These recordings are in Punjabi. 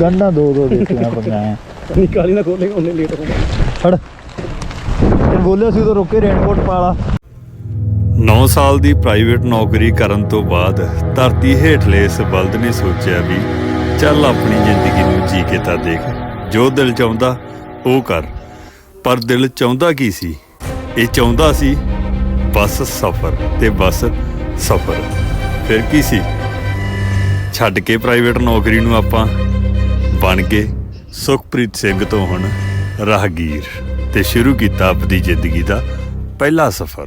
ਗੰਡਾ ਦੋ ਦੋ ਦੇਖੀਆਂ ਪੰਗਾ ਨਿਕਾਲੀ ਨਾ ਖੋਲੇਗਾ ਉਹਨੇ ਲੇਟ ਹੋਣਾ ਫੜ। ਇਹ ਬੋਲਿਆ ਸੀ ਉਦੋਂ ਰੁਕੇ ਰੇਨਕੋਟ ਪਾਲਾ। 9 ਸਾਲ ਦੀ ਪ੍ਰਾਈਵੇਟ ਨੌਕਰੀ ਕਰਨ ਤੋਂ ਬਾਅਦ ਧਰਤੀ ਹੇਠਲੇ ਇਸ ਬਲਦ ਨੇ ਸੋਚਿਆ ਵੀ ਚੱਲ ਆਪਣੀ ਜ਼ਿੰਦਗੀ ਨੂੰ ਜੀ ਕੇ ਤਾਂ ਦੇਖ ਜੋ ਦਿਲ ਚਾਹੁੰਦਾ ਉਹ ਕਰ। ਪਰ ਦਿਲ ਚਾਹੁੰਦਾ ਕੀ ਸੀ? ਇਹ ਚਾਹੁੰਦਾ ਸੀ ਬਸ ਸਫ਼ਰ ਤੇ ਬਸ ਸਫ਼ਰ। ਫਿਰ ਕੀ ਸੀ? ਛੱਡ ਕੇ ਪ੍ਰਾਈਵੇਟ ਨੌਕਰੀ ਨੂੰ ਆਪਾਂ ਬਣ ਗਏ। ਸੁਖਪ੍ਰੀਤ ਸਿੰਘ ਤੋਂ ਹੁਣ ਰਾਹਗੀਰ ਤੇ ਸ਼ੁਰੂ ਕੀਤਾ ਆਪਣੀ ਜ਼ਿੰਦਗੀ ਦਾ ਪਹਿਲਾ ਸਫ਼ਰ।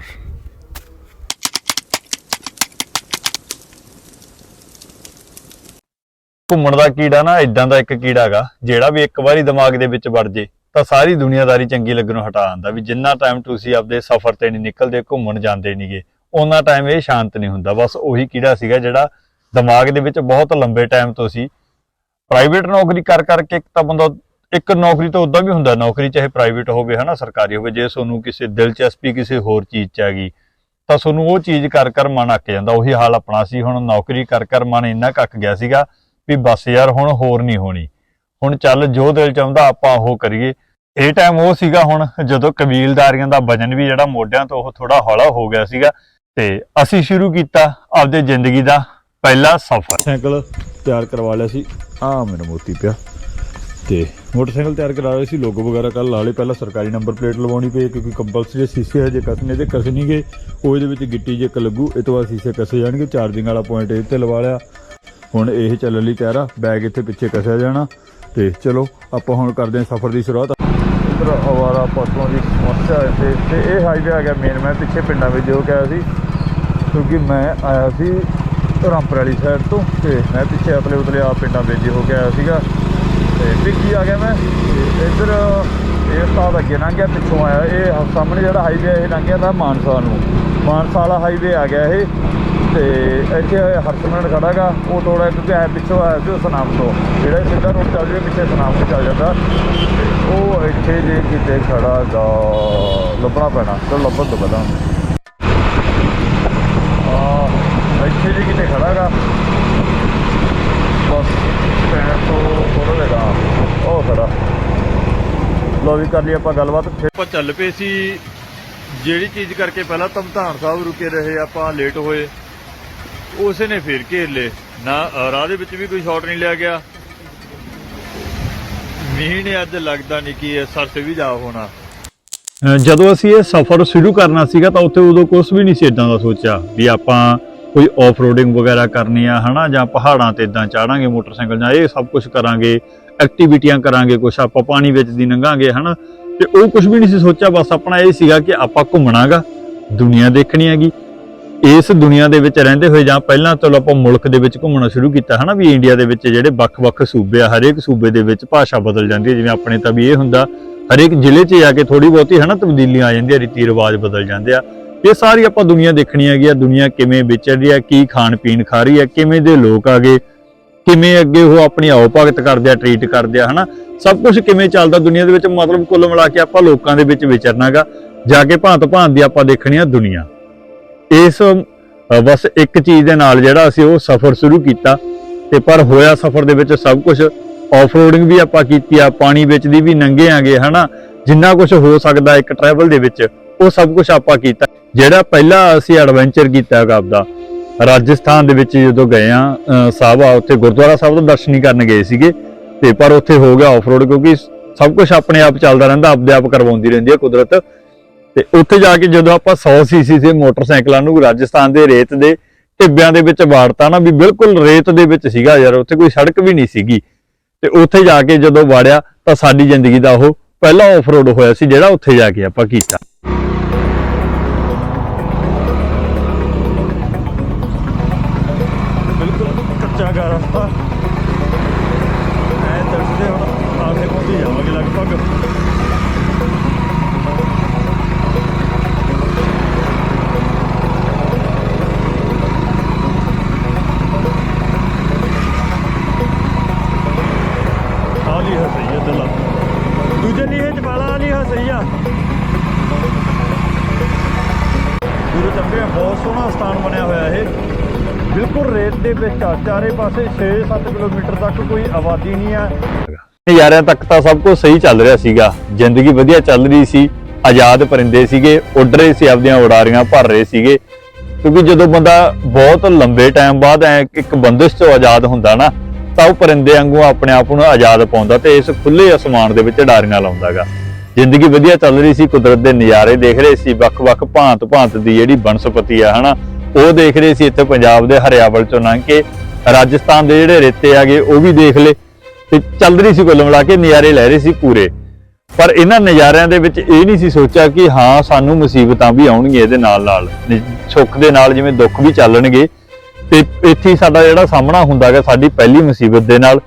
ਘੁੰਮਣ ਦਾ ਕੀੜਾ ਨਾ ਇਦਾਂ ਦਾ ਇੱਕ ਕੀੜਾ ਹੈਗਾ ਜਿਹੜਾ ਵੀ ਇੱਕ ਵਾਰੀ ਦਿਮਾਗ ਦੇ ਵਿੱਚ ਵੜ ਜੇ, ਤਾਂ ਸਾਰੀ ਦੁਨੀਆਦਾਰੀ ਚੰਗੀ ਲੱਗਣੋਂ ਹਟਾ ਆਂਦਾ ਵੀ ਜਿੰਨਾ ਟਾਈਮ ਤੁਸੀਂ ਆਪਦੇ ਸਫ਼ਰ ਤੇ ਨਹੀਂ ਨਿਕਲਦੇ, ਘੁੰਮਣ ਜਾਂਦੇ ਨਹੀਂਗੇ ਉਹਨਾਂ ਟਾਈਮ ਇਹ ਸ਼ਾਂਤ ਨਹੀਂ ਹੁੰਦਾ। ਬਸ ਉਹੀ ਕੀੜਾ ਸੀਗਾ ਜਿਹੜਾ ਦਿਮਾਗ ਦੇ ਵਿੱਚ ਬਹੁਤ ਲੰਬੇ ਟਾਈਮ ਤੋਂ ਸੀ ਪ੍ਰਾਈਵੇਟ ਨੌਕਰੀ ਕਰ ਕਰਕੇ ਇੱਕ ਤਾਂ ਬੰਦਾ ਇੱਕ ਨੌਕਰੀ ਤਾਂ ਉਦਾਂ ਵੀ ਹੁੰਦਾ, ਨੌਕਰੀ ਚਾਹੇ ਪ੍ਰਾਈਵੇਟ ਹੋਵੇ, ਹਨਾ, ਸਰਕਾਰੀ ਹੋਵੇ, ਜੇ ਤੁਹਾਨੂੰ ਕਿਸੇ ਦਿਲਚਸਪੀ ਕਿਸੇ ਹੋਰ ਚੀਜ਼ 'ਚ ਆ ਗਈ ਤਾਂ ਤੁਹਾਨੂੰ ਉਹ ਚੀਜ਼ ਕਰ ਕਰ ਮਨ ਅੱਕ ਜਾਂਦਾ। ਉਹੀ ਹਾਲ ਆਪਣਾ ਸੀ, ਹੁਣ ਨੌਕਰੀ ਕਰ ਕਰ ਮਨ ਇੰਨਾ ਕੱਕ ਗਿਆ ਸੀਗਾ ਵੀ ਬਸ ਯਾਰ ਹੁਣ ਹੋਰ ਨਹੀਂ ਹੋਣੀ। ਹੁਣ ਚੱਲ ਜੋ ਦਿਲ ਚਾਹੁੰਦਾ ਆਪਾਂ ਉਹ ਕਰੀਏ। ਇਹ ਟਾਈਮ ਉਹ ਸੀਗਾ ਹੁਣ ਜਦੋਂ ਕਬੀਲਦਾਰੀਆਂ ਦਾ ਵਜਨ ਵੀ ਜਿਹੜਾ ਮੋਢਿਆਂ ਤੋਂ ਉਹ ਥੋੜਾ ਹੌਲਾ ਹੋ ਗਿਆ ਸੀਗਾ ਤੇ ਅਸੀਂ ਸ਼ੁਰੂ ਕੀਤਾ ਆਪਦੇ ਜ਼ਿੰਦਗੀ ਦਾ ਪਹਿਲਾ ਸਫ਼ਰ। ਸਾਈਕਲ ਤਿਆਰ ਕਰਵਾ ਲਿਆ ਸੀ। ਆ ਮੇਰਾ ਮੋਤੀ ਪਿਆ। ਤੇ ਮੋਟਰਸਾਈਕਲ ਤਿਆਰ ਕਰਾ ਰਹੇ ਸੀ। ਲੋਗੋ ਵਗੈਰਾ ਕੱਲ ਲਾ ਲਏ। ਪਹਿਲਾਂ ਸਰਕਾਰੀ ਨੰਬਰ ਪਲੇਟ ਲਵਾਉਣੀ ਪਈ। ਕਿਉਂਕਿ ਕੰਪਲਸਰੀ ਸ਼ੀਸ਼ੇ ਹਜੇ ਕੱਸਨੇ ਤੇ ਕਸ ਗਏ। ਉਹ ਇਹਦੇ ਵਿੱਚ ਗਿੱਟੀ ਜੇ ਇੱਕ ਲੱਗੂ, ਇਹ ਤੋਂ ਬਾਅਦ ਸ਼ੀਸ਼ੇ ਕਸੇ ਜਾਣਗੇ। ਚਾਰਜਿੰਗ ਵਾਲਾ ਪੁਆਇੰਟ ਇਹ ਤੇ ਲਵਾ ਲਿਆ। ਹੁਣ ਇਹ ਚੱਲਣ ਲਈ ਤਿਆਰ ਆ। ਬੈਗ ਇੱਥੇ ਪਿੱਛੇ ਕਸਿਆ ਜਾਣਾ। ਤੇ ਚਲੋ, ਆਪਾਂ ਹੁਣ ਕਰਦੇ ਹਾਂ ਸਫ਼ਰ ਦੀ ਸ਼ੁਰੂਆਤ। ਇਧਰ ਆਵਾਰਾ ਪਸ਼ੂਆਂ ਦੀ ਸਮੱਸਿਆ ਹੈ ਤੇ ਤੇ ਇਹ ਹਾਈਵੇ ਆ ਗਿਆ ਮੇਨ ਮੈਂ ਪਿੱਛੇ ਪਿੰਡਾਂ ਵਿੱਚ ਜੋ ਕਿਹਾ ਸੀ। ਕਿਉਂਕਿ ਮੈਂ ਆਇਆ ਸੀ ਰਾਮਪੁਰ ਵਾਲੀ ਸਾਈਡ ਤੋਂ ਤੇ ਮੈਂ ਪਿੱਛੇ ਆਪਣੇ ਉਤਲੇ ਆ ਪਿੰਡਾਂ ਵਿੱਚ ਹੋ ਕੇ ਆਇਆ ਸੀਗਾ। ਤੇ ਪਿੱਛੇ ਆ ਗਿਆ ਮੈਂ। ਇੱਧਰ ਇਹ ਉਸਤਾਦ ਅੱਗੇ ਲੰਘ ਗਿਆ, ਪਿੱਛੋਂ ਆਇਆ ਇਹ। ਸਾਹਮਣੇ ਜਿਹੜਾ ਹਾਈਵੇ ਇਹ ਲੰਘ ਗਿਆ ਤਾਂ ਮਾਨਸਾ ਨੂੰ। ਮਾਨਸਾ ਵਾਲਾ ਹਾਈਵੇ ਆ ਗਿਆ ਇਹ। ਤੇ ਇੱਥੇ ਹਰਸਮਨ ਖੜਾਗਾ ਉਹ ਥੋੜਾ ਕਿਉਂਕਿ ਐ ਪਿੱਛੋਂ ਆਇਆ ਸੀ ਉਹ ਸਨਾਮ ਤੋਂ। ਜਿਹੜਾ ਸਿੱਧਾ ਰੋਡ ਚੱਲ ਰਿਹਾ ਪਿੱਛੇ ਸਨਾਮ ਤੋਂ ਚੱਲ ਜਾਂਦਾ। ਤੇ ਉਹ ਇੱਥੇ ਜੇ ਕਿਤੇ ਖੜਾ ਦਾ ਲੱਭਣਾ ਪੈਣਾ। ਚਲੋ ਲੱਭਣ ਤੋਂ ਪਹਿਲਾਂ ਆ ਇੱਥੇ ਜੇ ਕਿਤੇ ਖੜਾਗਾ। ਬਸ, ਪੈਰ ਤੋਂ ਥੋੜਾ ਲਗਾ ਉਹ ਖੜਾ। ਲੋ ਵੀ ਕਰ ਲਈ ਆਪਾਂ ਗੱਲਬਾਤ। ਫਿਰ ਆਪਾਂ ਚੱਲ ਪਏ ਸੀ। ਜਿਹੜੀ ਚੀਜ਼ ਕਰਕੇ ਪਹਿਲਾਂ ਧਮਧਾਨ ਸਾਹਿਬ ਰੁਕੇ ਰਹੇ, ਆਪਾਂ ਲੇਟ ਹੋਏ। ਉਸੇ ਨੇ ਫੇਰ ਘੇਰ ਲਏ। ਨਾ ਰਾਹ ਦੇ ਵਿੱਚ ਵੀ ਕੋਈ ਸ਼ਾਟ ਨਹੀਂ ਲਿਆ ਗਿਆ। ਮੀਂਹ ਨੇ ਅੱਜ ਲੱਗਦਾ ਨਹੀਂ ਕਿ ਇਹ ਸਰਸ ਵੀ ਜਾ ਹੋਣਾ। ਜਦੋਂ ਅਸੀਂ ਇਹ ਸਫ਼ਰ ਸ਼ੁਰੂ ਕਰਨਾ ਸੀਗਾ, ਤਾਂ ਉੱਥੇ ਉਦੋਂ ਕੁਝ ਵੀ ਨਹੀਂ ਸੀ ਇਦਾਂ ਦਾ ਸੋਚਿਆ। ਵੀ ਆਪਾਂ ਕੋਈ ਆਫ ਰੋਡਿੰਗ ਵਗੈਰਾ ਕਰਨੀ ਆ, ਹਨਾ, ਜਾਂ ਪਹਾੜਾਂ ਤੇ ਇਦਾਂ ਚਾੜਾਂਗੇ, ਮੋਟਰਸਾਈਕਲ ਜਾਂ ਇਹ ਸਭ ਕੁਝ ਕਰਾਂਗੇ ਐਕਟੀਵਿਟੀਆਂ ਕਰਾਂਗੇ ਕੁਝ ਆਪਾਂ ਪਾਣੀ ਵਿੱਚ ਦੀ ਲੰਘਾਂਗੇ ਹਨਾ, ਤੇ ਉਹ ਕੁਝ ਵੀ ਨਹੀਂ ਸੀ ਸੋਚਿਆ, ਬਸ ਆਪਣਾ ਇਹ ਸੀਗਾ ਕਿ ਆਪਾਂ ਘੁੰਮਣਾਗਾ, ਦੁਨੀਆ ਦੇਖਣੀ ਹੈਗੀ। ਇਸ ਦੁਨੀਆ ਦੇ ਵਿੱਚ ਰਹਿੰਦੇ ਹੋਏ ਜਾਂ ਪਹਿਲਾਂ ਤੋਂ ਆਪਾਂ ਮੁਲਕ ਦੇ ਵਿੱਚ ਘੁੰਮਣਾ ਸ਼ੁਰੂ ਕੀਤਾ, ਹਨਾ, ਵੀ ਇੰਡੀਆ ਦੇ ਵਿੱਚ ਜਿਹੜੇ ਵੱਖ-ਵੱਖ ਸੂਬੇ ਆ, ਹਰੇਕ ਸੂਬੇ ਦੇ ਵਿੱਚ ਭਾਸ਼ਾ ਬਦਲ ਜਾਂਦੀ ਹੈ, ਜਿਵੇਂ ਆਪਣੇ ਤਾਂ ਵੀ ਇਹ ਹੁੰਦਾ, ਹਰੇਕ ਜ਼ਿਲ੍ਹੇ 'ਚ ਜਾ ਕੇ ਥੋੜੀ ਬਹੁਤੀ, ਹਨਾ, ਤਬਦੀਲੀਆਂ ਆ ਜਾਂਦੀਆਂ ਰੀਤੀ ਰਿਵਾਜ ਬਦਲ ਜਾਂਦੇ ਆ। ਇਹ ਸਾਰੀ ਆਪਾਂ ਦੁਨੀਆ ਦੇਖਣੀ ਹੈਗੀ ਆ, ਦੁਨੀਆ ਕਿਵੇਂ ਵਿਚਰ ਰਹੀ ਹੈ ਕੀ ਖਾਣ ਪੀਣ ਖਾ ਰਹੀ ਹੈ ਕਿਵੇਂ ਦੇ ਲੋਕ ਆ ਗਏ, ਕਿਵੇਂ ਅੱਗੇ ਉਹ ਆਪਣੀ ਆਓ ਭਗਤ ਕਰਦੇ ਆ ਟਰੀਟ ਕਰਦੇ ਆ, ਹਨਾ? ਸਭ ਕੁਝ ਕਿਵੇਂ ਚੱਲਦਾ ਦੁਨੀਆ ਦੇ ਵਿੱਚ, ਮਤਲਬ ਕੁੱਲ ਮਿਲਾ ਕੇ ਆਪਾਂ ਲੋਕਾਂ ਦੇ ਵਿੱਚ ਵਿਚਰਨਾਗਾ ਜਾ ਕੇ ਭਾਂਤ ਭਾਂਤ ਦੀ ਆਪਾਂ ਦੇਖਣੀ ਆ ਦੁਨੀਆ। ਇਸ ਬਸ ਇੱਕ ਚੀਜ਼ ਦੇ ਨਾਲ ਜਿਹੜਾ ਅਸੀਂ ਉਹ ਸਫ਼ਰ ਸ਼ੁਰੂ ਕੀਤਾ ਤੇ ਪਰ ਹੋਇਆ ਸਫ਼ਰ ਦੇ ਵਿੱਚ ਸਭ ਕੁਝ ਆਫ ਰੋਡਿੰਗ ਵੀ ਆਪਾਂ ਕੀਤੀ ਆ, ਪਾਣੀ ਵਿੱਚ ਦੀ ਵੀ ਨੰਗੇ ਆਂਗੇ ਹਨਾ? ਜਿੰਨਾ ਕੁਝ ਹੋ ਸਕਦਾ ਇੱਕ ਟਰੈਵਲ ਦੇ ਵਿੱਚ ਉਹ ਸਭ ਕੁਝ ਆਪਾਂ ਕੀਤਾ। ਜਿਹੜਾ ਪਹਿਲਾ ਅਸੀਂ ਐਡਵੈਂਚਰ ਕੀਤਾ ਹੈਗਾ ਆਪਦਾ, ਰਾਜਸਥਾਨ ਦੇ ਵਿੱਚ ਜਦੋਂ ਗਏ ਆ ਸਾਹਿਬ ਉੱਥੇ ਗੁਰਦੁਆਰਾ ਸਾਹਿਬ ਦਾ ਦਰਸ਼ਨੀ ਕਰਨ ਗਏ ਸੀਗੇ। ਤੇ ਪਰ ਉੱਥੇ ਹੋ ਗਿਆ ਆਫ ਰੋਡ ਕਿਉਂਕਿ ਸਭ ਕੁਝ ਆਪਣੇ ਆਪ ਚੱਲਦਾ ਰਹਿੰਦਾ, ਆਪਦੇ ਆਪ ਕਰਵਾਉਂਦੀ ਰਹਿੰਦੀ ਹੈ ਕੁਦਰਤ। ਤੇ ਉੱਥੇ ਜਾ ਕੇ ਜਦੋਂ ਆਪਾਂ 100 ਸੀਸੀ ਦੇ ਮੋਟਰਸਾਈਕਲਾਂ ਨੂੰ ਰਾਜਸਥਾਨ ਦੇ ਰੇਤ ਦੇ ਟਿੱਬਿਆਂ ਦੇ ਵਿੱਚ ਵਾੜਤਾ ਨਾ, ਵੀ ਬਿਲਕੁਲ ਰੇਤ ਦੇ ਵਿੱਚ ਸੀਗਾ ਯਾਰ, ਉੱਥੇ ਕੋਈ ਸੜਕ ਵੀ ਨਹੀਂ ਸੀਗੀ। ਤੇ ਉੱਥੇ ਜਾ ਕੇ ਜਦੋਂ ਵਾੜਿਆ ਤਾਂ ਸਾਡੀ ਜ਼ਿੰਦਗੀ ਦਾ ਉਹ ਪਹਿਲਾ ਆਫ ਰੋਡ ਹੋਇਆ ਸੀ, ਜਿਹੜਾ ਉੱਥੇ ਜਾ ਕੇ ਆਪਾਂ ਕੀਤਾ। ਰਸਤਾ। ਐ ਤਰਸਦੇ ਹੁਣ ਆਖੇ ਪਹੁੰਚੀ ਜਾਵਾਂਗੇ ਲਗਭਗ। ਆਲੀ ਹੈ ਸਹੀ ਹੈ ਦਲਾ ਦੂਜੇ ਨੀਹੇ ਚ ਵਾਲਾ ਆਲੀ ਹੈ ਸਹੀ ਆ। ਗੁਰੂ ਚੰਬੇ ਬਹੁਤ ਸੋਹਣਾ ਸਥਾਨ ਬਣਿਆ ਹੋਇਆ ਇਹ। ਬਿਲਕੁਲ ਰੇਤ ਦੇ ਵਿੱਚ ਆ, ਚਾਰੇ ਪਾਸੇ 6-7 ਕਿਲੋਮੀਟਰ ਤੱਕ ਕੋਈ ਆਬਾਦੀ ਨਹੀਂ ਆ ਨਜ਼ਾਰਿਆਂ ਤੱਕ ਤਾਂ ਸਭ ਕੁਝ ਸਹੀ ਚੱਲ ਰਿਹਾ ਸੀਗਾ। ਜ਼ਿੰਦਗੀ ਵਧੀਆ ਚੱਲ ਰਹੀ ਸੀ। ਆਜ਼ਾਦ ਪਰਿੰਦੇ ਸੀਗੇ, ਉੱਡ ਰਹੇ ਸੀ, ਆਪਦੀਆਂ ਉਡਾਰੀਆਂ ਭਰ ਰਹੇ ਸੀਗੇ। ਕਿਉਂਕਿ ਜਦੋਂ ਬੰਦਾ ਬਹੁਤ ਲੰਬੇ ਟਾਈਮ ਬਾਅਦ ਐ ਇੱਕ ਬੰਦਿਸ਼ ਤੋਂ ਆਜ਼ਾਦ ਹੁੰਦਾ ਨਾ, ਤਾਂ ਉਹ ਪਰਿੰਦੇ ਵਾਂਗੂ ਆਪਣੇ ਆਪ ਨੂੰ ਆਜ਼ਾਦ ਪਾਉਂਦਾ ਤੇ ਇਸ ਖੁੱਲੇ ਅਸਮਾਨ ਦੇ ਵਿੱਚ ਡਾਰੀਆਂ ਲਾਉਂਦਾਗਾ। ਜ਼ਿੰਦਗੀ ਵਧੀਆ ਚੱਲ ਰਹੀ ਸੀ, ਕੁਦਰਤ ਦੇ ਨਜ਼ਾਰੇ ਦੇਖ ਰਹੇ ਸੀ, ਵੱਖ-ਵੱਖ ਭਾਂਤ-ਭਾਂਤ ਦੀ ਜਿਹੜੀ ਬਨਸਪਤੀ ਆ, ਹਨਾ ਉਹ ਦੇਖ ਰਹੇ ਸੀ ਇੱਥੇ ਪੰਜਾਬ ਦੇ ਹਰਿਆਵਲ ਚੋਂ ਲੰਘ ਕੇ। ਰਾਜਸਥਾਨ ਦੇ ਜਿਹੜੇ ਰੇਤੇ ਆਗੇ ਉਹ ਵੀ ਦੇਖ ਲਏ। ਤੇ ਚੱਲ ਰਹੀ ਸੀ ਕੁੱਲ ਮਿਲਾ ਕੇ, ਨਜ਼ਾਰੇ ਲੈ ਰਹੇ ਸੀ ਪੂਰੇ। ਪਰ ਇਹਨਾਂ ਨਜ਼ਾਰਿਆਂ ਦੇ ਵਿੱਚ ਇਹ ਨਹੀਂ ਸੀ ਸੋਚਿਆ ਕਿ ਹਾਂ, ਸਾਨੂੰ ਮੁਸੀਬਤਾਂ ਵੀ ਆਉਣਗੀਆਂ ਇਹਦੇ ਨਾਲ ਨਾਲ। ਸੁੱਖ ਦੇ ਨਾਲ ਜਿਵੇਂ ਦੁੱਖ ਵੀ ਚੱਲਣਗੇ। ਤੇ ਇੱਥੇ ਸਾਡਾ ਜਿਹੜਾ ਸਾਹਮਣਾ ਹੁੰਦਾਗਾ ਸਾਡੀ ਪਹਿਲੀ ਮੁਸੀਬਤ ਦੇ ਨਾਲ।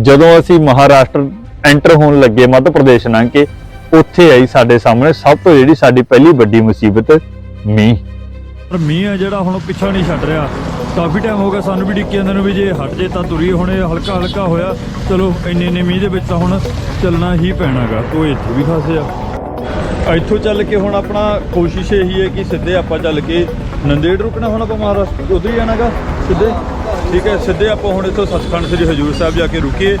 ਜਦੋਂ ਅਸੀਂ ਮਹਾਰਾਸ਼ਟਰ ਐਂਟਰ ਹੋਣ ਲੱਗੇ, ਮੱਧ ਪ੍ਰਦੇਸ਼ ਲੰਘ ਕੇ, ਉੱਥੇ ਆਈ ਸਾਡੇ ਸਾਹਮਣੇ ਸਭ ਤੋਂ ਜਿਹੜੀ ਸਾਡੀ ਪਹਿਲੀ ਵੱਡੀ ਮੁਸੀਬਤ, ਮੀਂਹ। ਪਰ ਮੀਂਹ ਹੈ ਜਿਹੜਾ ਹੁਣ ਪਿੱਛਾ ਨਹੀਂ ਛੱਡ ਰਿਹਾ। ਕਾਫੀ ਟਾਈਮ ਹੋ ਗਿਆ ਸਾਨੂੰ ਵੀ ਡਿੱਕੀ ਜਾਂਦੇ ਨੂੰ ਵੀ ਜੇ ਹਟ ਜੇ ਤਾਂ ਤੁਰੀ ਹੁਣ ਇਹ ਹਲਕਾ ਹਲਕਾ ਹੋਇਆ। ਚਲੋ ਇੰਨੇ ਇੰਨੇ ਮੀਂਹ ਦੇ ਵਿੱਚ ਤਾਂ ਹੁਣ ਚੱਲਣਾ ਹੀ ਪੈਣਾਗਾ, ਕੋਈ ਇੱਥੇ ਵੀ ਫਸੇ ਆ। ਇੱਥੋਂ ਚੱਲ ਕੇ ਹੁਣ ਆਪਣਾ ਕੋਸ਼ਿਸ਼ ਇਹੀ ਹੈ ਕਿ ਸਿੱਧੇ ਆਪਾਂ ਚੱਲ ਕੇ ਨੰਦੇੜ ਰੁਕਣਾ ਹੁਣ ਆਪਾਂ ਮਹਾਰਾਸ਼ਟਰ, ਉਧਰ ਹੀ ਜਾਣਾਗਾ, ਸਿੱਧੇ। ਠੀਕ ਹੈ, ਸਿੱਧੇ ਆਪਾਂ ਹੁਣ ਇੱਥੋਂ ਸੱਚਖੰਡ ਸ੍ਰੀ ਹਜੂਰ ਸਾਹਿਬ ਜਾ ਕੇ ਰੁਕੀਏ।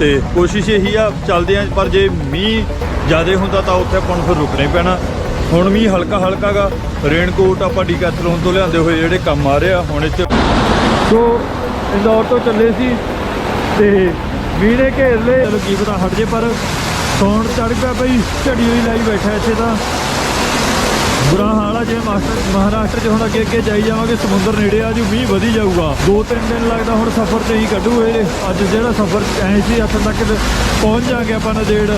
ਤੇ ਕੋਸ਼ਿਸ਼ ਇਹੀ ਆ, ਚੱਲਦੇ ਆ, ਪਰ ਜੇ ਮੀਂਹ ਜ਼ਿਆਦਾ ਹੁੰਦਾ ਤਾਂ ਉੱਥੇ ਆਪਾਂ ਨੂੰ ਫਿਰ ਰੁਕਣਾ ਹੀ ਪੈਣਾ। ਹੁਣ ਵੀ ਹਲਕਾ ਹਲਕਾ ਗਾ। ਰੇਨਕੋਟ ਆਪਾਂ ਡੀਕੈਥਲੋਨ ਤੋਂ ਲਿਆਂਦੇ ਹੋਏ ਜਿਹੜੇ ਕੰਮ ਆ ਰਹੇ ਆ, ਹੁਣ ਇੱਥੇ ਸੋ, ਇੰਦੌਰ ਤੋਂ ਚੱਲੇ ਸੀ ਤੇ ਮੀਂਹ ਨੇ ਘੇਰ ਲਏ। ਚਲੋ ਕੀ ਪਤਾ ਹਟ ਜੇ, ਪਰ ਸੌਣ ਚੜ ਪਿਆ ਬਈ। ਝੜੀ ਹੋਈ ਲਾਈ ਬੈਠਾ ਇੱਥੇ ਤਾਂ। ਬੁਰਾ ਹਾਲ ਆ ਮਾਸਟਰ ਮਹਾਰਾਸ਼ਟਰ 'ਚ ਹੁਣ ਅੱਗੇ ਅੱਗੇ ਜਾਈ ਜਾਵਾਂਗੇ, ਸਮੁੰਦਰ ਨੇੜੇ ਆ ਜੂ, ਮੀਂਹ ਵਧੀ ਜਾਊਗਾ। ਦੋ ਤਿੰਨ ਦਿਨ ਲੱਗਦਾ ਹੁਣ ਸਫ਼ਰ ਤੇ ਹੀ ਕੱਢੂ ਇਹ। ਅੱਜ ਜਿਹੜਾ ਸਫ਼ਰ ਐ ਸੀ, ਇੱਥੇ ਤੱਕ ਪਹੁੰਚ ਜਾਗੇ ਆਪਾਂ ਨਦੇੜ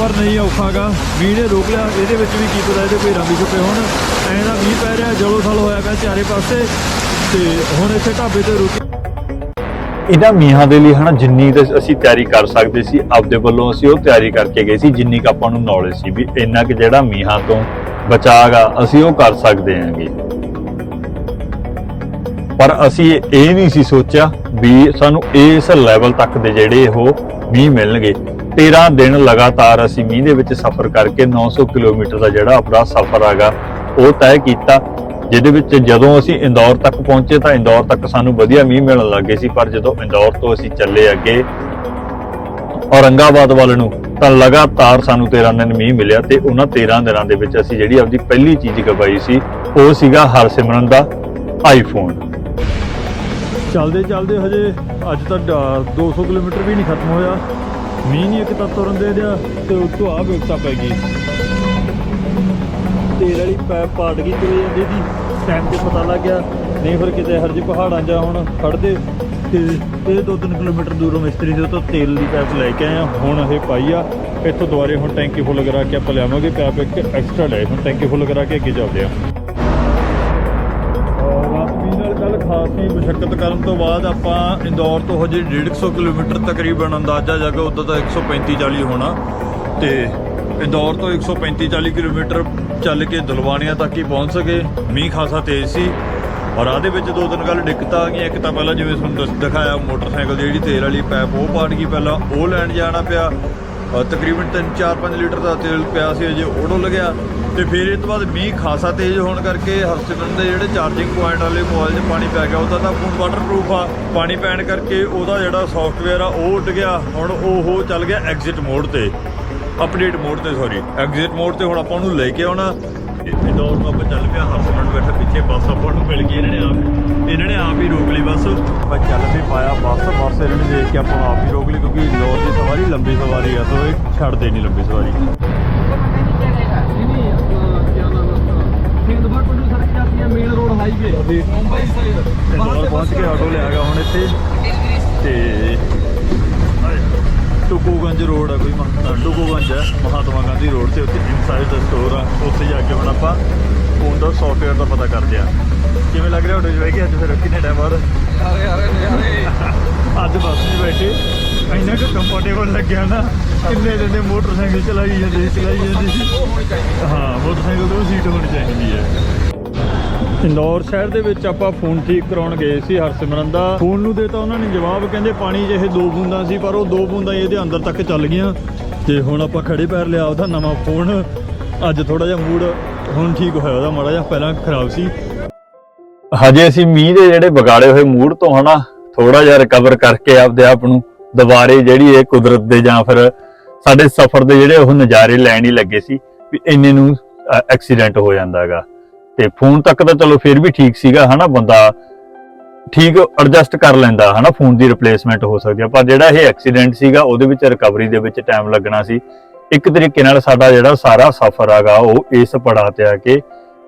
ਪਰ ਨਹੀਂ ਔਖਾਗਾ। ਮੀਂਹ ਨੇ ਰੋਕ ਲਿਆ, ਇਹਦੇ ਵਿੱਚ ਵੀ ਕੀ ਪਤਾ ਇਹਦੇ ਕੋਈ ਰੰਗ ਛੁਪੇ ਹੋਣ। ਐਂ ਦਾ ਮੀਂਹ ਪੈ ਰਿਹਾ ਜਲੋ ਥਲ ਹੋਇਆ ਪਿਆ ਚਾਰੇ ਪਾਸੇ। ਤੇ ਹੁਣ ਇੱਥੇ ਢਾਬੇ ਤੇ ਰੁਕੇ ਇਹਨਾਂ ਮੀਹਾਂ ਦੇ ਲਈ ਹਨਾ, ਜਿੰਨੀ ਤੇ ਅਸੀਂ ਤਿਆਰੀ ਕਰ ਸਕਦੇ ਸੀ, ਆਪਦੇ ਵੱਲੋਂ ਅਸੀਂ ਉਹ ਤਿਆਰੀ ਕਰਕੇ ਗਏ ਸੀ, ਜਿੰਨੀ ਕੁ ਆਪਾਂ ਨੂੰ ਨੌਲੇਜ ਸੀ ਵੀ ਇੰਨਾ ਕਿ ਜਿਹੜਾ ਮੀਹਾਂ ਤੋਂ ਬਚਾਗਾ, ਅਸੀਂ ਉਹ ਕਰ ਸਕਦੇ ਹਾਂਗੇ ਪਰ ਅਸੀਂ ਇਹ ਨਹੀਂ ਸੀ ਸੋਚਿਆ ਵੀ ਸਾਨੂੰ ਇਸ ਲੈਵਲ ਤੱਕ ਦੇ ਜਿਹੜੇ ਉਹ ਮੀਂਹ ਮਿਲਣਗੇ। 13 ਦਿਨ ਲਗਾਤਾਰ ਅਸੀਂ ਮੀਂਹ ਦੇ ਵਿੱਚ ਸਫ਼ਰ ਕਰਕੇ 900 ਕਿਲੋਮੀਟਰ ਦਾ ਜਿਹੜਾ ਆਪਣਾ ਸਫ਼ਰ ਹੈਗਾ ਉਹ ਤੈਅ ਕੀਤਾ, ਜਿਹਦੇ ਵਿੱਚ ਜਦੋਂ ਅਸੀਂ ਇੰਦੌਰ ਤੱਕ ਪਹੁੰਚੇ ਤਾਂ ਇੰਦੌਰ ਤੱਕ ਸਾਨੂੰ ਵਧੀਆ ਮੀਂਹ ਮਿਲਣ ਲੱਗੇ ਸੀ, ਪਰ ਜਦੋਂ ਇੰਦੌਰ ਤੋਂ ਅਸੀਂ ਚੱਲੇ ਅੱਗੇ ਔਰੰਗਾਬਾਦ ਵੱਲ ਨੂੰ ਤਾਂ ਲਗਾਤਾਰ ਸਾਨੂੰ 13 ਦਿਨ ਮੀਂਹ ਮਿਲਿਆ ਤੇ ਉਹਨਾਂ 13 ਦਿਨਾਂ ਦੇ ਵਿੱਚ ਅਸੀਂ ਜਿਹੜੀ ਆਪਦੀ ਪਹਿਲੀ ਚੀਜ਼ ਗਵਾਈ ਸੀ, ਉਹ ਸੀਗਾ ਹਰਸਿਮਰਨ ਦਾ ਆਈਫੋਨ ਚੱਲਦੇ ਚੱਲਦੇ ਹਜੇ ਅੱਜ ਤਾਂ ਡਾ- 200 ਕਿਲੋਮੀਟਰ ਵੀ ਨਹੀਂ ਖਤਮ ਹੋਇਆ। ਮੀਂਹ ਨਹੀਂ ਇੱਕ ਤਾਂ ਤੁਰਨ ਦੇ ਰਿਹਾ ਤੇ ਉੱਤੋਂ ਆ ਵਿਵਸਥਾ ਪੈ ਗਈ। ਤੇਲ ਵਾਲੀ ਪੈਪ ਪਾਟ ਗਈ ਤੁਰੇ ਜਾਂਦੀ ਦੀ ਟਾਈਮ ਤੇ ਪਤਾ ਲੱਗ ਗਿਆ, ਨਹੀਂ ਫਿਰ ਕਿਤੇ ਹਰਜੀ ਪਹਾੜਾਂ 'ਚ ਹੁਣ ਖੜਦੇ ਤੇ ਇਹ 2-3 ਕਿਲੋਮੀਟਰ ਦੂਰੋਂ ਮਿਸਤਰੀ ਦੇ ਤੋਂ ਤੇਲ ਦੀ ਪੈਪ ਲੈ ਕੇ ਆਏ ਆ, ਹੁਣ ਇਹ ਪਾਈ ਆ। ਇੱਥੋਂ ਦੁਬਾਰੇ ਹੁਣ ਟੈਂਕੀ ਫੁੱਲ ਕਰਾ ਕੇ ਆਪਾਂ ਲਿਆਵਾਂਗੇ, ਪੈਪ ਇੱਕ ਐਕਸਟਰਾ ਲੈ। ਹੁਣ ਟੈਂਕੀ ਫੁੱਲ ਕਰਾ ਕੇ ਅੱਗੇ ਚੱਲਦੇ ਆ। ਔਰ ਆਪਣੀ ਕੱਲ ਖਾਸੀ ਮੁਸ਼ਕਲ ਕਰਨ ਤੋਂ ਬਾਅਦ ਆਪਾਂ ਇੰਦੌਰ ਤੋਂ ਹਜੇ 150 ਕਿਲੋਮੀਟਰ ਤਕਰੀਬਨ ਅੰਦਾਜ਼ਾ ਜਗਾ ਉਦੋਂ ਤਾਂ 135 40 ਹੋਣਾ। ਤੇ ਇੰਦੌਰ ਤੋਂ 135 40 ਕਿਲੋਮੀਟਰ ਚੱਲ ਕੇ ਦਲਵਾਨੀਆਂ ਤੱਕ ਹੀ ਪਹੁੰਚ ਸਕੇ। ਮੀਂਹ ਖਾਸਾ ਤੇਜ਼ ਸੀ। ਔਰ ਆਦੇ ਵਿੱਚ ਦੋ ਤਿੰਨ ਗੱਲ ਦਿੱਕਤਾਂ ਆ ਗਈਆਂ। ਇੱਕ ਤਾਂ ਪਹਿਲਾਂ ਜਿਵੇਂ ਤੁਹਾਨੂੰ ਦੱਸ- ਦਿਖਾਇਆ, ਮੋਟਰਸਾਈਕਲ ਦੀ ਜਿਹੜੀ ਤੇਲ ਵਾਲੀ ਪੈਪ, ਉਹ ਪਾਟ ਗਈ ਪਹਿਲਾਂ। ਉਹ ਲੈਣ ਜਾਣਾ ਪਿਆ। ਤਕਰੀਬਨ 3-4-5 ਲੀਟਰ ਦਾ ਤੇਲ ਪਿਆ ਸੀ, ਅਜੇ ਉਹ ਡੁੱਲ ਗਿਆ ਤੇ ਫਿਰ ਇਹ ਤੋਂ ਬਾਅਦ ਮੀਂਹ ਖਾਸਾ ਤੇਜ਼ ਹੋਣ ਕਰਕੇ ਹਰਸਿਮਰਨ ਦੇ ਜਿਹੜੇ ਚਾਰਜਿੰਗ ਪੁਆਇੰਟ ਵਾਲੇ ਮੋਬਾਈਲ 'ਚ ਪਾਣੀ ਪੈ ਗਿਆ, ਉਹਦਾ ਤਾਂ ਫੋਨ ਵਾਟਰਪ੍ਰੂਫ ਆ। ਪਾਣੀ ਪੈਣ ਕਰਕੇ ਉਹਦਾ ਜਿਹੜਾ ਸੌਫਟਵੇਅਰ ਆ, ਉਹ ਉੱਡ ਗਿਆ। ਹੁਣ ਉਹ ਚੱਲ ਗਿਆ ਐਗਜ਼ਿਟ ਮੋਡ ਤੇ। ਅਪਡੇਟ ਮੋਡ ਤੇ ਸੌਰੀ ਐਗਜ਼ਿਟ ਮੋਡ ਤੇ ਹੁਣ ਆਪਾਂ ਉਹਨੂੰ ਲੈ ਕੇ ਆਉਣਾ। ਇਹ ਦੌੜ ਨੂੰ ਆਪਾਂ ਚੱਲ ਪਿਆ ਹਸਪਤਾਲ ਬੈਠਾ ਪਿੱਛੇ ਬੱਸ ਆਪਾਂ ਨੂੰ ਮਿਲ ਗਈ ਇਹਨਾਂ ਨੇ ਆਪ ਇਹਨਾਂ ਨੇ ਆਪ ਹੀ ਰੋਕ ਲਈ ਬੱਸ। ਆਪਾਂ ਚੱਲ ਵੀ ਪਾਇਆ ਬੱਸ ਬੱਸ ਇਹਨਾਂ ਨੇ ਦੇਖ ਕੇ ਆਪਾਂ ਆਪ ਹੀ ਰੋਕ ਲਈ ਕਿਉਂਕਿ ਦੌੜ ਦੀ ਸਵਾਰੀ ਲੰਬੀ ਸਵਾਰੀ ਆ ਸੋ ਇਹ ਛੱਡਦੇ ਨਹੀਂ ਲੰਬੀ ਸਵਾਰੀ। Main road highway Mumbai side. ਪਹੁੰਚ ਕੇ ਆਟੋ ਲਿਆ ਗਿਆ ਹੁਣ ਇੱਥੇ। ਤੇ ਟੁਕੂਗੰਜ ਰੋਡ ਆ ਕੋਈ ਟੁਕੂਗੰਜ ਹੈ ਮਹਾਤਮਾ ਗਾਂਧੀ ਰੋਡ ਤੇ ਉੱਥੇ ਉੱਤੇ ਇਨਸਾਈਡ ਦਾ ਸਟੋਰ ਆ ਉੱਥੇ ਜਾ ਕੇ ਹੁਣ ਆਪਾਂ ਫੋਨ ਦਾ ਸੌਫਟਵੇਅਰ ਦਾ ਪਤਾ ਕਰਦੇ ਆ। ਕਿਵੇਂ ਲੱਗ ਰਿਹਾ ਤੁਹਾਡੇ ਜਵਾਈ ਕਿ ਅੱਜ ਫਿਰ? ਕਿੰਨੇ ਟਾਈਮ ਬਾਅਦ? ਅਰੇ ਅਰੇ ਨਜ਼ਾਰੇ ਅੱਜ ਬਸ ਨਹੀਂ ਬੈਠੇ। ਇੰਨਾ ਕਿ ਕੰਫਰਟੇਬਲ ਲੱਗਿਆ ਨਾ ਕਿੰਨੇ ਜਣੇ ਮੋਟਰਸਾਈਕਲ ਚਲਾਈ ਜਾਂਦੇ ਚਲਾਈ ਜਾਂਦੇ। ਹਾਂ ਮੋਟਰਸਾਈਕਲ ਤੋਂ ਸੀਟ ਹੋਣੀ ਚਾਹੀਦੀ ਹੈ। ਇੰਦੌਰ ਸ਼ਹਿਰ ਦੇ ਵਿੱਚ ਆਪਾਂ ਫੋਨ ਠੀਕ ਕਰਾਉਣ ਗਏ ਸੀ ਹਰਸਿਮਰਨ ਦਾ। ਫੋਨ ਨੂੰ ਦੇਤਾ ਉਹਨਾਂ ਨੇ ਜਵਾਬ ਕਹਿੰਦੇ ਪਾਣੀ 'ਚ ਦੋ ਬੂੰਦਾਂ ਸੀ, ਪਰ ਉਹ ਦੋ ਬੂੰਦਾਂ ਇਹਦੇ ਅੰਦਰ ਤੱਕ ਚੱਲ ਗਈਆਂ। ਤੇ ਹੁਣ ਆਪਾਂ ਖੜੇ ਪੈਰ ਲਿਆ ਉਹਦਾ ਨਵਾਂ ਫੋਨ, ਅੱਜ ਥੋੜਾ ਜਿਹਾ ਮੂਡ ਹੁਣ ਠੀਕ ਹੋਇਆ ਉਹਦਾ, ਮਾੜਾ ਜਿਹਾ ਪਹਿਲਾਂ ਖਰਾਬ ਸੀ। ਹਜੇ ਅਸੀਂ ਮੀਂਹ ਦੇ ਜਿਹੜੇ ਵਿਗਾੜੇ ਹੋਏ ਮੂਡ ਤੋਂ ਹਨਾ ਥੋੜਾ ਜਿਹਾ ਰਿਕਵਰ ਕਰਕੇ ਆਪਦੇ ਆਪ ਨੂੰ ਦੁਬਾਰੇ ਜਿਹੜੀ ਇਹ ਕੁਦਰਤ ਦੇ ਜਾਂ ਫਿਰ ਸਾਡੇ ਸਫ਼ਰ ਦੇ ਜਿਹੜੇ ਉਹ ਨਜ਼ਾਰੇ ਲੈਣ ਹੀ ਲੱਗੇ ਸੀ ਵੀ ਇੰਨੇ ਨੂੰ ਐਕਸੀਡੈਂਟ ਹੋ ਜਾਂਦਾ ਹੈਗਾ। ਤੇ ਫੋਨ ਤੱਕ ਤਾਂ ਚਲੋ ਫਿਰ ਵੀ ਠੀਕ ਸੀਗਾ, ਹਨਾ, ਬੰਦਾ ਠੀਕ ਐਡਜਸਟ ਕਰ ਲੈਂਦਾ, ਹਨਾ, ਫੋਨ ਦੀ ਰਿਪਲੇਸਮੈਂਟ ਹੋ ਸਕਦੀ ਆ, ਪਰ ਜਿਹੜਾ ਇਹ ਐਕਸੀਡੈਂਟ ਸੀਗਾ, ਉਹਦੇ ਵਿੱਚ ਰਿਕਵਰੀ ਦੇ ਵਿੱਚ ਟਾਈਮ ਲੱਗਣਾ ਸੀ। ਇੱਕ ਤਰੀਕੇ ਨਾਲ ਸਾਡਾ ਜਿਹੜਾ ਸਾਰਾ ਸਫ਼ਰ ਆਗਾ, ਉਹ ਇਸ ਪੜਾਅ ਤੇ ਆ ਕੇ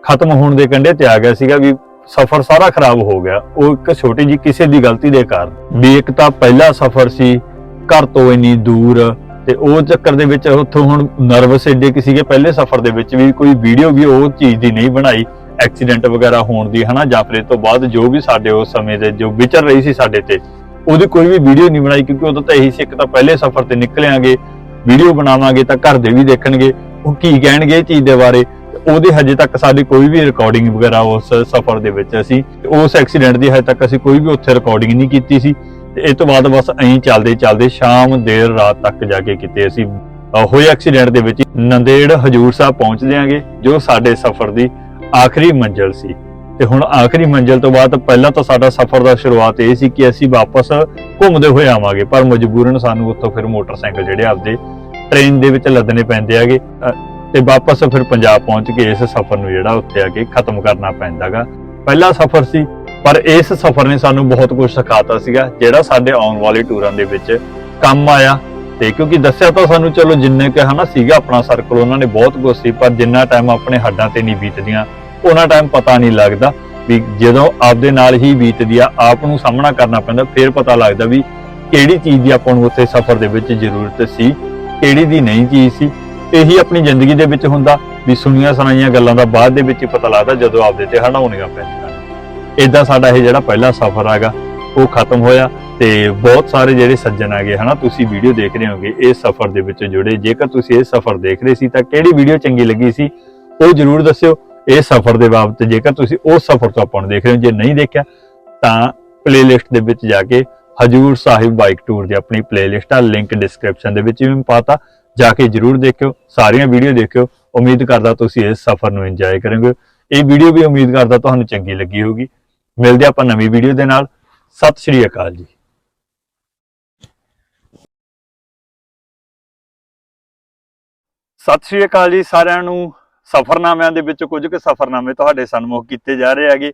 ਖਤਮ ਹੋਣ ਦੇ ਕੰਢੇ ਤੇ ਆ ਗਿਆ ਸੀਗਾ ਵੀ ਸਫ਼ਰ ਸਾਰਾ ਖਰਾਬ ਹੋ ਗਿਆ। ਉਹ ਇੱਕ ਛੋਟੀ ਜੀ ਕਿਸੇ ਦੀ ਗਲਤੀ ਦੇ ਕਾਰਨ। ਵੀ ਇੱਕ ਤਾਂ ਪਹਿਲਾ ਸਫ਼ਰ ਸੀ, ਘਰ ਤੋਂ ਇੰਨੀ ਦੂਰ ਤੇ ਉਹ ਚੱਕਰ ਦੇ ਵਿੱਚ ਉੱਥੋਂ ਹੁਣ ਨਰਵਸ ਏਡੇ ਕਿ ਸੀਗੇ ਪਹਿਲੇ ਸਫ਼ਰ ਦੇ ਵਿੱਚ ਵੀ ਕੋਈ ਵੀਡੀਓ ਵੀ ਉਹ ਚੀਜ਼ ਦੀ ਨਹੀਂ ਬਣਾਈ ਐਕਸੀਡੈਂਟ ਵਗੈਰਾ ਹੋਣ ਦੀ, ਹਨਾ ਜਾਂ ਫਿਰ ਇਹ ਤੋਂ ਬਾਅਦ ਜੋ ਵੀ ਸਾਡੇ ਉਸ ਸਮੇਂ ਦੇ ਜੋ ਵਿਚਰ ਰਹੀ ਸੀ ਸਾਡੇ ਤੇ, ਉਹਦੀ ਕੋਈ ਵੀ ਵੀਡੀਓ ਨਹੀਂ ਬਣਾਈ ਕਿਉਂਕਿ ਉਦੋਂ ਤਾਂ ਇਹੀ ਸੀ ਇੱਕ ਤਾਂ ਪਹਿਲੇ ਸਫ਼ਰ ਤੇ ਨਿਕਲਿਆਂਗੇ ਵੀਡੀਓ ਬਣਾਵਾਂਗੇ ਤਾਂ ਘਰ ਦੇ ਵੀ ਦੇਖਣਗੇ, ਉਹ ਕੀ ਕਹਿਣਗੇ ਇਹ ਚੀਜ਼ ਦੇ ਬਾਰੇ, ਤੇ ਉਹਦੇ ਹਜੇ ਤੱਕ ਸਾਡੀ ਕੋਈ ਵੀ ਰਿਕਾਰਡਿੰਗ ਵਗੈਰਾ ਉਸ ਸਫ਼ਰ ਦੇ ਵਿੱਚ ਅਸੀਂ, ਉਸ ਐਕਸੀਡੈਂਟ ਦੀ ਹਜੇ ਤੱਕ ਅਸੀਂ ਕੋਈ ਵੀ ਉੱਥੇ ਰਿਕਾਰਡਿੰਗ ਨਹੀਂ ਕੀਤੀ ਸੀ। ਤੇ ਇਹ ਤੋਂ ਬਾਅਦ ਬਸ ਐਂ ਚੱਲਦੇ ਚੱਲਦੇ ਸ਼ਾਮ ਦੇਰ ਰਾਤ ਤੱਕ ਜਾ ਕੇ ਕਿਤੇ ਅਸੀਂ। ਹੋਏ ਐਕਸੀਡੈਂਟ ਦੇ ਵਿੱਚ ਨੰਦੇੜ ਹਜੂਰ ਸਾਹਿਬ ਪਹੁੰਚ ਦਿਆਂਗੇ ਜੋ ਸਾਡੇ ਸਫ਼ਰ ਦੀ ਆਖਰੀ ਮੰਜ਼ਿਲ ਸੀ। ਤੇ ਹੁਣ ਆਖਰੀ ਮੰਜ਼ਿਲ ਤੋਂ ਬਾਅਦ ਪਹਿਲਾਂ ਤਾਂ ਸਾਡਾ ਸਫ਼ਰ ਦਾ ਸ਼ੁਰੂਆਤ ਇਹ ਸੀ ਕਿ ਅਸੀਂ ਵਾਪਸ ਘੁੰਮਦੇ ਹੋਏ ਆਵਾਂਗੇ, ਪਰ ਮਜਬੂਰਨ ਸਾਨੂੰ ਉੱਥੋਂ ਫਿਰ ਮੋਟਰਸਾਈਕਲ ਜਿਹੜੇ ਆਪਦੇ ਟ੍ਰੇਨ ਦੇ ਵਿੱਚ ਲੱਦਣੇ ਪੈਂਦੇ ਹੈਗੇ ਤੇ ਵਾਪਸ ਫਿਰ ਪੰਜਾਬ ਪਹੁੰਚ ਕੇ ਇਸ ਸਫ਼ਰ ਨੂੰ ਜਿਹੜਾ ਉੱਥੇ ਆ ਕੇ ਖਤਮ ਕਰਨਾ ਪੈਂਦਾਗਾ। ਪਹਿਲਾ ਸਫ਼ਰ ਸੀ ਪਰ ਇਸ ਸਫ਼ਰ ਨੇ ਸਾਨੂੰ ਬਹੁਤ ਕੁਝ ਸਿਖਾਤਾ ਸੀਗਾ, ਜਿਹੜਾ ਸਾਡੇ ਆਉਣ ਵਾਲੇ ਟੂਰਾਂ ਦੇ ਵਿੱਚ ਕੰਮ ਆਇਆ। ਤੇ ਕਿਉਂਕਿ ਦੱਸਿਆ ਤਾਂ ਸਾਨੂੰ, ਚਲੋ ਜਿੰਨੇ ਕਿ ਹਨਾ ਸੀਗਾ ਆਪਣਾ ਸਰਕਲ ਉਹਨਾਂ ਨੇ ਬਹੁਤ ਕੁਝ ਸੀ, ਪਰ ਜਿੰਨਾ ਟਾਈਮ ਆਪਣੇ ਹੱਡਾਂ ਤੇ ਨਹੀਂ ਬੀਤਦੀਆਂ, ਉਹਨਾਂ ਟਾਈਮ ਪਤਾ ਨਹੀਂ ਲੱਗਦਾ ਵੀ ਜਦੋਂ ਆਪਦੇ ਨਾਲ ਹੀ ਬੀਤਦੀ ਆ, ਆਪ ਨੂੰ ਸਾਹਮਣਾ ਕਰਨਾ ਪੈਂਦਾ, ਫਿਰ ਪਤਾ ਲੱਗਦਾ ਵੀ ਕਿਹੜੀ ਚੀਜ਼ ਦੀ ਆਪਾਂ ਨੂੰ ਉੱਥੇ ਸਫ਼ਰ ਦੇ ਵਿੱਚ ਜ਼ਰੂਰਤ ਸੀ, ਕਿਹੜੀ ਦੀ ਨਹੀਂ ਚੀਜ਼ ਸੀ। ਇਹੀ ਆਪਣੀ ਜ਼ਿੰਦਗੀ ਦੇ ਵਿੱਚ ਹੁੰਦਾ ਵੀ ਸੁਣੀਆਂ ਸੁਣਾਈਆਂ ਗੱਲਾਂ ਦਾ ਬਾਅਦ ਦੇ ਵਿੱਚ ਹੀ ਪਤਾ ਲੱਗਦਾ ਜਦੋਂ ਆਪਦੇ ਤੇ ਹੜਾਉਣੀਆਂ ਪੈਂਦੀਆਂ। ਇਦਾਂ ਸਾਡਾ ਇਹ ਜਿਹੜਾ ਪਹਿਲਾ ਸਫ਼ਰ ਹੈਗਾ, ਉਹ ਖਤਮ ਹੋਇਆ ਤੇ ਬਹੁਤ ਸਾਰੇ ਜਿਹੜੇ ਸੱਜਣ ਹੈਗੇ ਹਨਾ, ਤੁਸੀਂ ਵੀਡੀਓ ਦੇਖ ਰਹੇ ਹੋਗੇ, ਇਸ ਸਫ਼ਰ ਦੇ ਵਿੱਚ ਜੁੜੇ। ਜੇਕਰ ਤੁਸੀਂ ਇਹ ਸਫ਼ਰ ਦੇਖ ਰਹੇ ਸੀ ਤਾਂ ਕਿਹੜੀ ਵੀਡੀਓ ਚੰਗੀ ਲੱਗੀ ਸੀ, ਉਹ ਜਰੂਰ ਦੱਸਿਓ। ਇਹ ਸਫ਼ਰ ਦੇ ਬਾਬਤ ਜੇਕਰ ਤੁਸੀਂ ਉਸ ਸਫ਼ਰ ਤੋਂ ਆਪਾਂ ਨੂੰ ਦੇਖ ਰਹੇ ਹੋ, ਜੇ ਨਹੀਂ ਦੇਖਿਆ, ਤਾਂ ਪਲੇਲਿਸਟ ਦੇ ਵਿੱਚ ਜਾ ਕੇ ਹਜੂਰ ਸਾਹਿਬ ਬਾਈਕ ਟੂਰ ਦੀ ਆਪਣੀ ਪਲੇਲਿਸਟ ਆ ਲਿੰਕ ਡਿਸਕ੍ਰਿਪਸ਼ਨ ਦੇ ਵਿੱਚ ਵੀ ਮੈਂ ਪਾਤਾ ਜਾ ਕੇ ਜਰੂਰ ਦੇਖਿਓ, ਸਾਰੀਆਂ ਵੀਡੀਓ ਦੇਖਿਓ। ਉਮੀਦ ਕਰਦਾ ਤੁਸੀਂ ਇਸ ਸਫ਼ਰ ਨੂੰ ਇੰਜੋਏ ਕਰੋਗੇ। ਇਹ ਵੀਡੀਓ ਵੀ ਉਮੀਦ ਕਰਦਾ ਤੁਹਾਨੂੰ ਚੰਗੀ ਲੱਗੀ ਹੋਊਗੀ। ਮਿਲਦੇ ਆਪਾਂ ਨਵੀਂ ਵੀਡੀਓ ਦੇ ਨਾਲ। ਸਤਿ ਸ਼੍ਰੀ ਅਕਾਲ ਜੀ। ਸਤਿ ਸ਼੍ਰੀ ਅਕਾਲ ਜੀ ਸਾਰਿਆਂ ਨੂੰ। ਸਫ਼ਰਨਾਮਿਆਂ ਦੇ ਵਿੱਚ ਕੁਝ ਕੁ ਸਫ਼ਰਨਾਮੇ ਤੁਹਾਡੇ ਸਨਮੁਖ ਕੀਤੇ ਜਾ ਰਹੇ ਹੈਗੇ।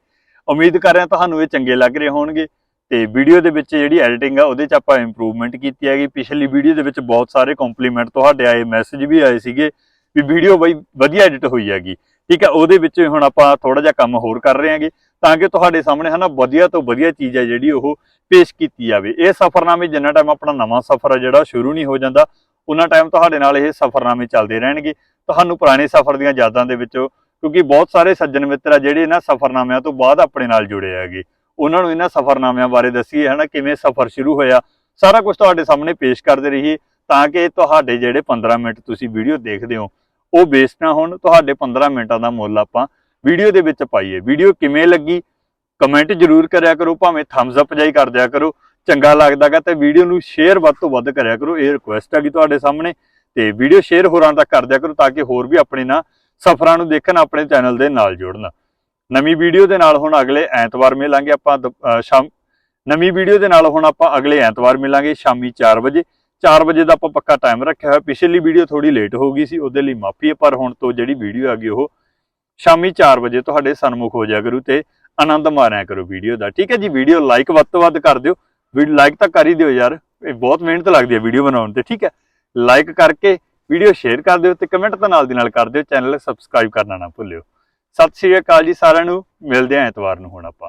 ਉਮੀਦ ਕਰ ਰਿਹਾ ਤੁਹਾਨੂੰ ਇਹ ਚੰਗੇ ਲੱਗ ਰਹੇ ਹੋਣਗੇ। ਤੇ ਵੀਡੀਓ ਦੇ ਵਿੱਚ ਜਿਹੜੀ ਐਡੀਟਿੰਗ ਆ, ਉਹਦੇ ਚ ਆਪਾਂ ਇੰਪਰੂਵਮੈਂਟ ਕੀਤੀ ਹੈਗੀ। ਪਿਛਲੀ ਵੀਡੀਓ ਦੇ ਵਿੱਚ ਬਹੁਤ ਸਾਰੇ ਕੰਪਲੀਮੈਂਟ ਤੁਹਾਡੇ ਆਏ ਮੈਸੇਜ ਵੀ ਆਏ ਸੀਗੇ ਵੀ ਵੀਡੀਓ ਬਈ ਵਧੀਆ ਐਡਿਟ ਹੋਈ ਹੈਗੀ। ਠੀਕ ਹੈ, ਉਹਦੇ ਵਿੱਚ ਹੁਣ ਆਪਾਂ ਥੋੜਾ ਜਿਹਾ ਕੰਮ ਹੋਰ ਕਰ ਰਹੇ ਹਾਂਗੇ। ਤਾਂ ਕਿ ਤੁਹਾਡੇ ਸਾਹਮਣੇ ਹਨਾ ਵਧੀਆ ਤੋਂ ਵਧੀਆ ਚੀਜ਼ ਹੈ ਜਿਹੜੀ ਉਹ ਪੇਸ਼ ਕੀਤੀ ਜਾਵੇ। ਇਹ ਸਫ਼ਰਨਾਮੇ ਜਿੰਨਾ ਟਾਈਮ ਆਪਣਾ ਨਵਾਂ ਸਫ਼ਰ ਹੈ ਜਿਹੜਾ ਸ਼ੁਰੂ ਨਹੀਂ ਹੋ ਜਾਂਦਾ ਉਹਨਾਂ ਟਾਈਮ ਤੁਹਾਡੇ ਨਾਲ ਇਹ ਸਫ਼ਰਨਾਮੇ ਚੱਲਦੇ ਰਹਿਣਗੇ। ਤੁਹਾਨੂੰ ਪੁਰਾਣੇ ਸਫ਼ਰ ਦੀਆਂ ਯਾਦਾਂ ਦੇ ਵਿੱਚੋਂ ਕਿਉਂਕਿ ਬਹੁਤ ਸਾਰੇ ਸੱਜਣ ਮਿੱਤਰ ਆ ਜਿਹੜੇ ਇਹਨਾਂ ਸਫ਼ਰਨਾਮਿਆਂ ਤੋਂ ਬਾਅਦ ਆਪਣੇ ਨਾਲ ਜੁੜੇ ਹੈਗੇ। ਉਹਨਾਂ ਨੂੰ ਇਹਨਾਂ ਸਫ਼ਰਨਾਮਿਆਂ ਬਾਰੇ ਦੱਸੀਏ ਹਨਾ ਕਿਵੇਂ ਸਫ਼ਰ ਸ਼ੁਰੂ ਹੋਇਆ। ਸਾਰਾ ਕੁਝ ਤੁਹਾਡੇ ਸਾਹਮਣੇ ਪੇਸ਼ ਕਰਦੇ ਰਹੀਏ ਤਾਂ ਕਿ ਤੁਹਾਡੇ ਜਿਹੜੇ 15 ਮਿੰਟ ਤੁਸੀਂ ਵੀਡੀਓ ਦੇਖਦੇ ਹੋ, ਉਹ ਵੇਸਟ ਨਾ ਹੋਣ। ਤੁਹਾਡੇ 15 ਮਿੰਟਾਂ ਦਾ ਮੁੱਲ ਆਪਾਂ ਵੀਡੀਓ ਦੇ ਵਿੱਚ ਪਾਈਏ ਵੀਡੀਓ ਕਿਵੇਂ ਲੱਗੀ? ਕਮੈਂਟ ਜਰੂਰ ਕਰਿਆ ਕਰੋ, ਭਾਵੇਂ ਥੰਬਸ ਅਪ ਜਾਈ ਕਰ ਦਿਆ ਕਰੋ, ਚੰਗਾ ਲੱਗਦਾਗਾ ਤੇ ਵੀਡੀਓ ਨੂੰ ਸ਼ੇਅਰ ਵੱਧ ਤੋਂ ਵੱਧ ਕਰਿਆ ਕਰੋ। ਇਹ ਰਿਕੁਐਸਟ ਹੈਗੀ ਤੁਹਾਡੇ ਸਾਹਮਣੇ ਤੇ ਵੀਡੀਓ ਸ਼ੇਅਰ ਹੋਰਾਂ ਤੱਕ ਕਰ ਦਿਆ ਕਰੋ ਤਾਂ ਕਿ ਹੋਰ ਵੀ ਆਪਣੇ ਨਾਲ ਸਫ਼ਰਾਂ ਨੂੰ ਦੇਖਣ, ਆਪਣੇ ਚੈਨਲ ਦੇ ਨਾਲ ਜੁੜਨ। ਨਵੀਂ ਵੀਡੀਓ ਦੇ ਨਾਲ ਹੁਣ ਅਗਲੇ ਐਤਵਾਰ ਮਿਲਾਂਗੇ ਆਪਾਂ ਦੁ- ਸ਼ਾਮ, ਨਵੀਂ ਵੀਡੀਓ ਦੇ ਨਾਲ ਹੁਣ ਆਪਾਂ ਅਗਲੇ ਐਤਵਾਰ ਮਿਲਾਂਗੇ ਸ਼ਾਮੀ 4 ਵਜੇ। 4 ਵਜੇ ਦਾ ਆਪਾਂ ਪੱਕਾ ਟਾਈਮ ਰੱਖਿਆ ਹੋਇਆ। ਪਿਛਲੀ ਵੀਡੀਓ ਥੋੜੀ ਲੇਟ ਹੋ ਗਈ ਸੀ, ਉਹਦੇ ਲਈ ਮਾਫੀ ਹੈ, ਪਰ ਹੁਣ ਤੋਂ ਜਿਹੜੀ ਵੀਡੀਓ ਹੈਗੀ ਉਹ ਸ਼ਾਮੀ 4 ਵਜੇ ਤੁਹਾਡੇ ਸਨਮੁਖ ਹੋ ਜਾਇਆ ਕਰੂ ਤੇ ਆਨੰਦ ਮਾਰਿਆ ਕਰੋ ਵੀਡੀਓ ਦਾ। ਠੀਕ ਹੈ ਜੀ, ਵੀਡੀਓ ਲਾਈਕ ਵੱਧ ਤੋਂ ਵੱਧ ਕਰ ਦਿਓ। ਵੀਡੀਓ ਲਾਈਕ ਤਾਂ ਕਰ ਹੀ ਦਿਓ ਯਾਰ, ਇਹ ਬਹੁਤ ਮਿਹਨਤ ਲੱਗਦੀ ਹੈ ਵੀਡੀਓ ਬਣਾਉਣ ਤੇ, ਠੀਕ ਹੈ? ਲਾਈਕ ਕਰਕੇ ਵੀਡੀਓ ਸ਼ੇਅਰ ਕਰ ਦਿਓ ਤੇ ਕਮੈਂਟ ਤਾਂ ਨਾਲ ਦੀ ਨਾਲ ਕਰ ਦਿਓ, ਚੈਨਲ ਸਬਸਕ੍ਰਾਈਬ ਕਰਨਾ ਨਾ ਭੁੱਲਿਓ। ਸਤਿ ਸ਼੍ਰੀ ਅਕਾਲ ਜੀ ਸਾਰਿਆਂ ਨੂੰ, ਮਿਲਦੇ ਆਂ ਐਤਵਾਰ ਨੂੰ ਹੁਣ ਆਪਾਂ।